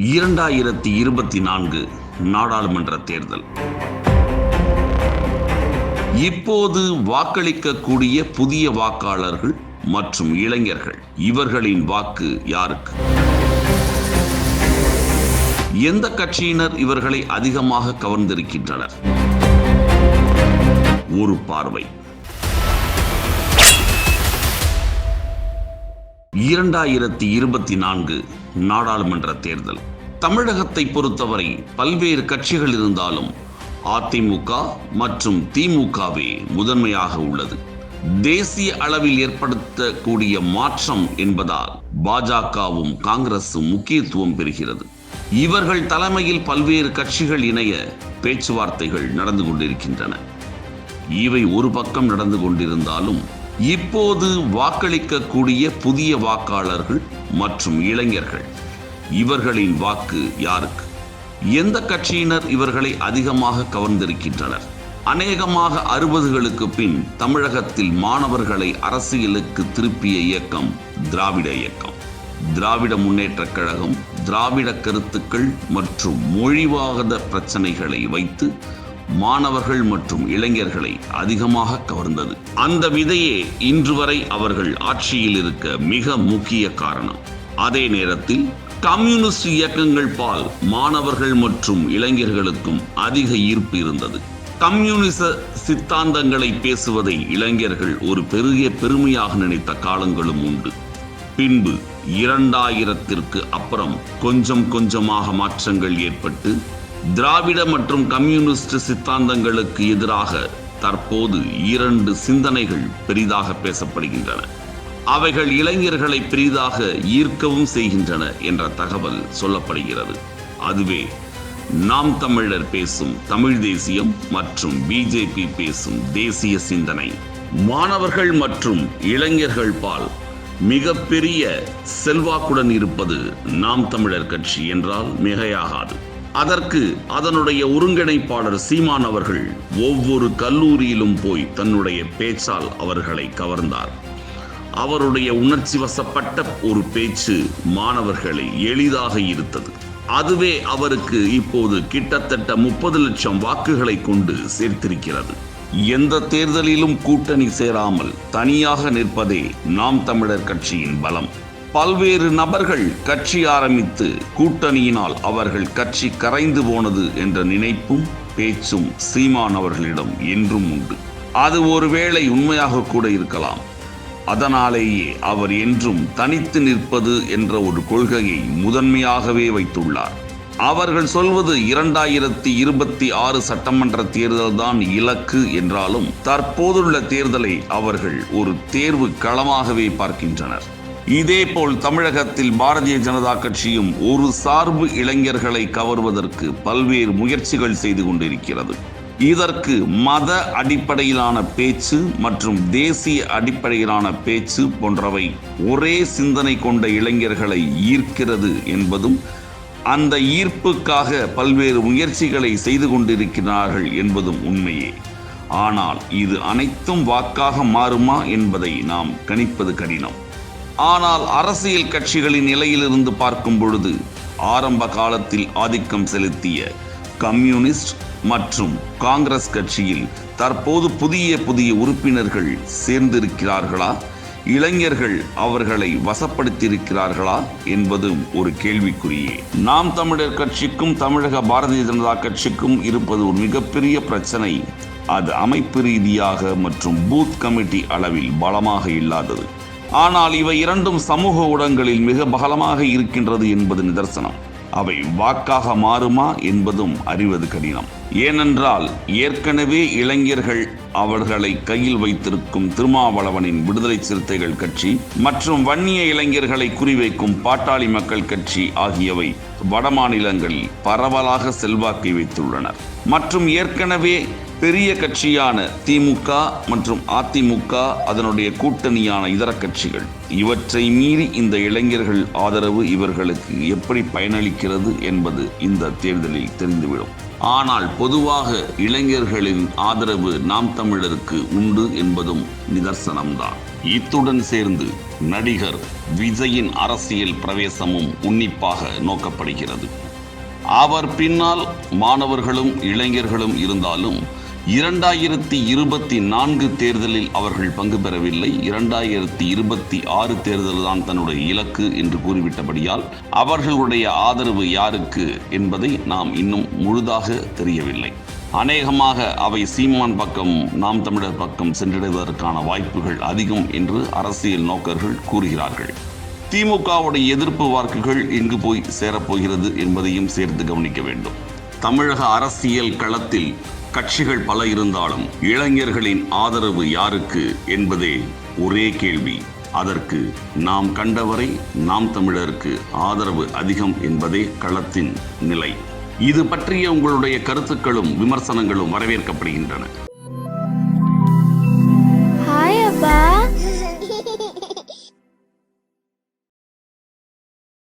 இரண்டாயிரத்தி இருபத்தி நான்கு நாடாளுமன்ற தேர்தல். இப்போது வாக்களிக்கக்கூடிய புதிய வாக்காளர்கள் மற்றும் இளைஞர்கள் இவர்களின் வாக்கு யாருக்கு? எந்த கட்சியினர் இவர்களை அதிகமாக கவர்ந்திருக்கின்றனர்? ஒரு பார்வை. இரண்டாயிரத்தி இருபத்தி நான்கு நாடாளுமன்ற தேர்தல். தமிழகத்தை பொறுத்தவரை பல்வேறு கட்சிகள் இருந்தாலும் அதிமுக மற்றும் திமுகவே முதன்மையாக உள்ளது. தேசிய அளவில் ஏற்படுத்தக்கூடிய மாற்றம் என்பதால் பாஜகவும் காங்கிரசும் முக்கியத்துவம் பெறுகிறது. இவர்கள் தலைமையில் பல்வேறு கட்சிகள் இணைய பேச்சுவார்த்தைகள் நடந்து கொண்டிருக்கின்றன. இவை ஒரு பக்கம் நடந்து கொண்டிருந்தாலும் இப்போது வாக்களிக்கக்கூடிய புதிய வாக்காளர்கள் மற்றும் இளைஞர்கள். இவர்களின் வாக்கு யாருக்கு? எந்த கட்சியினர் இவர்களை அதிகமாக கவர்ந்திருக்கின்றனர்? அநேகமாக அறுபதுகளுக்கு பின் தமிழகத்தில் மாணவர்களை அரசியலுக்கு திருப்பிய இயக்கம் திராவிட இயக்கம். திராவிட முன்னேற்றக் கழகம் திராவிட கருத்துக்கள் மற்றும் மொழிவாத பிரச்சனைகளை வைத்து மாணவர்கள் மற்றும் இளைஞர்களை அதிகமாக கவர்ந்தது. அந்த விதையே இன்று வரை அவர்கள் ஆட்சியில் இருக்க மிக முக்கிய காரணம். அதே நேரத்தில் கம்யூனிஸ்ட் இயக்கங்கள் பால் மாணவர்கள் மற்றும் இளைஞர்களுக்கும் அதிக ஈர்ப்பு இருந்தது. கம்யூனிச சித்தாந்தங்களை பேசுவதை இளைஞர்கள் ஒரு பெரிய பெருமையாக நினைத்த காலங்களும் உண்டு. பின்பு இரண்டாயிரத்திற்கு அப்புறம் கொஞ்சம் கொஞ்சமாக மாற்றங்கள் ஏற்பட்டு திராவிட மற்றும் கம்யூனிஸ்ட் சித்தாந்தங்களுக்கு எதிராக தற்போது இரண்டு சிந்தனைகள் பெரிதாக பேசப்படுகின்றன. அவைகள் இளைஞர்களை பெரிதாக ஈர்க்கவும் செய்கின்றன என்ற தகவல் சொல்லப்படுகிறது. அதுவே நாம் தமிழர் பேசும் தமிழ் தேசியம் மற்றும் பிஜேபி பேசும் தேசிய சிந்தனை. மாணவர்கள் மற்றும் இளைஞர்கள் பால் மிகப்பெரிய செல்வாக்குடன் இருப்பது நாம் தமிழர் கட்சி என்றால் மிகையாகாது. அதற்கு அதனுடைய ஒருங்கிணைப்பாளர் சீமான் அவர்கள் ஒவ்வொரு கல்லூரியிலும் போய் தன்னுடைய பேச்சால் அவர்களை கவர்ந்தார். அவருடைய உணர்ச்சி வசப்பட்ட ஒரு பேச்சு மாணவர்களை எளிதாக ஈர்த்தது அதுவே அவருக்கு இப்போது கிட்டத்தட்ட முப்பது லட்சம் வாக்குகளை கொண்டு சேர்த்திருக்கிறது. எந்த தேர்தலிலும் கூட்டணி சேராமல் தனியாக நிற்பதே நாம் தமிழர் கட்சியின் பலம். பல்வேறு நபர்கள் கட்சி ஆரம்பித்து கூட்டணியினால் அவர்கள் கட்சி கரைந்து போனது என்ற நினைப்பும் பேச்சும் சீமான் அவர்களிடம் என்றும் உண்டு. அது ஒருவேளை உண்மையாக கூட இருக்கலாம். அதனாலேயே அவர் என்றும் தனித்து நிற்பது என்ற ஒரு கொள்கையை முதன்மையாகவே வைத்துள்ளார். அவர்கள் சொல்வது இரண்டாயிரத்தி இருபத்தி ஆறு சட்டமன்ற தேர்தல் தான் இலக்கு என்றாலும் தற்போதுள்ள தேர்தலை அவர்கள் ஒரு தேர்வு களமாகவே பார்க்கின்றனர். இதேபோல் தமிழகத்தில் பாரதிய ஜனதா கட்சியும் ஒரு சார்பு இளைஞர்களை கவர்வதற்கு பல்வேறு முயற்சிகள் செய்து கொண்டிருக்கிறது. இதற்கு மத அடிப்படையிலான பேச்சு மற்றும் தேசிய அடிப்படையிலான பேச்சு போன்றவை ஒரே சிந்தனை கொண்ட இளைஞர்களை ஈர்க்கிறது என்பதும் அந்த ஈர்ப்புக்காக பல்வேறு முயற்சிகளை செய்து கொண்டிருக்கிறார்கள் என்பதும் உண்மையே. ஆனால் இது அனைத்தும் வாக்காக மாறுமா என்பதை நாம் கணிப்பது கடினம். ஆனால் அரசியல் கட்சிகளின் நிலையிலிருந்து பார்க்கும் பொழுது ஆரம்ப காலத்தில் ஆதிக்கம் செலுத்திய கம்யூனிஸ்ட் மற்றும் காங்கிரஸ் கட்சியில் தற்போது புதிய புதிய உறுப்பினர்கள் சேர்ந்திருக்கிறார்களா? இளைஞர்கள் அவர்களை வசப்படுத்தியிருக்கிறார்களா? என்பதும் ஒரு கேள்விக்குறியே. நாம் தமிழர் கட்சிக்கும் தமிழக பாரதிய ஜனதா கட்சிக்கும் இருப்பது ஒரு மிகப்பெரிய பிரச்சனை. அது அமைப்பு ரீதியாக மற்றும் பூத் கமிட்டி அளவில் பலமாக இல்லாதது. ஆனால் இவை இரண்டும் சமூக ஊடகங்களில் மிக பலமாக இருக்கின்றது என்பது நிதர்சனம். அவை வாக்காக மாறுமா என்பதும் அறிவது கடினம். ஏனென்றால் ஏற்கனவே இளைஞர்கள் அவர்களை கையில் வைத்திருக்கும் திருமாவளவனின் விடுதலை சிறுத்தைகள் கட்சி மற்றும் வன்னிய இளைஞர்களை குறிவைக்கும் பாட்டாளி மக்கள் கட்சி ஆகியவை வடமாநிலங்களில் பரவலாக செல்வாக்கை வைத்துள்ளனர். மற்றும் ஏற்கனவே பெரிய கட்சியான திமுக மற்றும் அதிமுக அதனுடைய கூட்டணியான இதர கட்சிகள். இவற்றை மீறி இந்த இளைஞர்கள் ஆதரவு இவர்களுக்கு எப்படி பயனளிக்கிறது என்பது இந்த தேர்தலில் தெரிந்துவிடும். ஆனால் பொதுவாக இளைஞர்களின் ஆதரவு நாம் தமிழருக்கு உண்டு என்பதும் நிதர்சனம்தான். இத்துடன் சேர்ந்து நடிகர் விஜயின் அரசியல் பிரவேசமும் உன்னிப்பாக நோக்கப்படுகிறது. அவர் பின்னால் மாணவர்களும் இளைஞர்களும் இருந்தாலும் இரண்டாயிரத்தி இருபத்தி நான்கு தேர்தலில் அவர்கள் பங்கு பெறவில்லை. இரண்டாயிரத்தி இருபத்தி ஆறு தேர்தல் தான் தன்னுடைய இலக்கு என்று கூறிவிட்டபடியால் அவர்களுடைய ஆதரவு யாருக்கு என்பதை நாம் இன்னும் முழுதாக தெரியவில்லை. அநேகமாக அவை சீமான் பக்கம் நாம் தமிழர் பக்கம் சென்றடைவதற்கான வாய்ப்புகள் அதிகம் என்று அரசியல் நோக்கர்கள் கூறுகிறார்கள். திமுகவுடைய எதிர்ப்பு வாக்குகள் எங்கு போய் சேரப்போகிறது என்பதையும் சேர்த்து கவனிக்க வேண்டும். தமிழக அரசியல் களத்தில் கட்சிகள் பல இருந்தாலும் இளைஞர்களின் ஆதரவு யாருக்கு என்பதே ஒரே கேள்வி. அதற்கு நாம் கண்டவரை நாம் தமிழருக்கு ஆதரவு அதிகம் என்பதே களத்தின் நிலை. இது பற்றிய உங்களுடைய கருத்துக்களும் விமர்சனங்களும் வரவேற்கப்படுகின்றன.